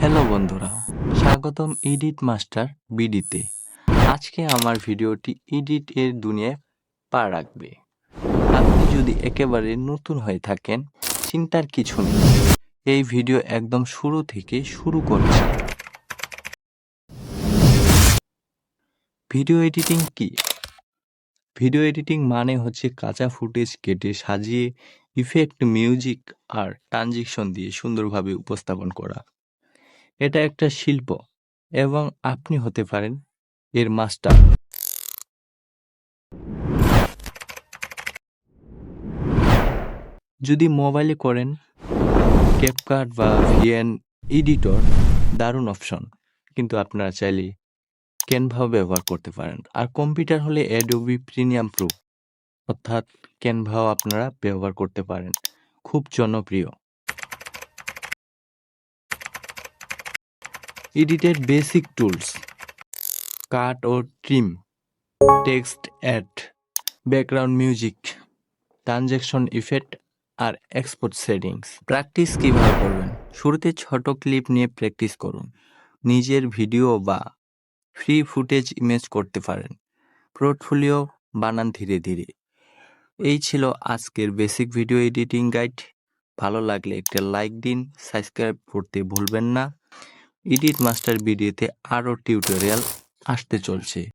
Hello বন্ধুরা, স্বাগতম edit master বিডিতে। আজকে আমার ভিডিওটি এডিট এর দুনিয়ায় পা রাখবে। আপনি যদি একেবারে নতুন হয়ে থাকেন, চিন্তার কিছু নেই। এই ভিডিও একদম শুরু থেকে শুরু করছি। ভিডিও এডিটিং কি? ভিডিও এডিটিং মানে হচ্ছে কাঁচা ফুটেজ কেটে সাজিয়ে ইফেক্ট মিউজিক আর ট্রানজিকশন দিয়ে সুন্দরভাবে উপস্থাপন করা। এটা একটা শিল্প এবং আপনি হতে পারেন এর মাস্টার। যদি মোবাইলে করেন ক্যাপকাট বা ভিএন এডিটর, দারুণ অপশন। কিন্তু আপনারা চাইলে ক্যানভাও ব্যবহার করতে পারেন। আর কম্পিউটার হলে অ্যাডোবি প্রিমিয়াম প্রো অর্থাৎ ক্যানভাও আপনারা ব্যবহার করতে পারেন। খুব জনপ্রিয়। এডিটের বেসিক টুলস কাট ও trim text add background music transaction effect আর এক্সপোর্ট সেটিংস প্র্যাকটিস কীভাবে করবেন? শুরুতে ছোট ক্লিপ নিয়ে প্র্যাকটিস করুন। নিজের ভিডিও বা ফ্রি ফুটেজ ইমেজ করতে পারেন। পোর্টফোলিও বানান ধীরে ধীরে। এই ছিল আজকের বেসিক ভিডিও এডিটিং গাইড ভালো লাগলে একটা লাইক দিন সাবস্ক্রাইব করতে ভুলবেন না। এডিট মাস্টার ভিডিওতে আরও টিউটোরিয়াল আসতে চলছে।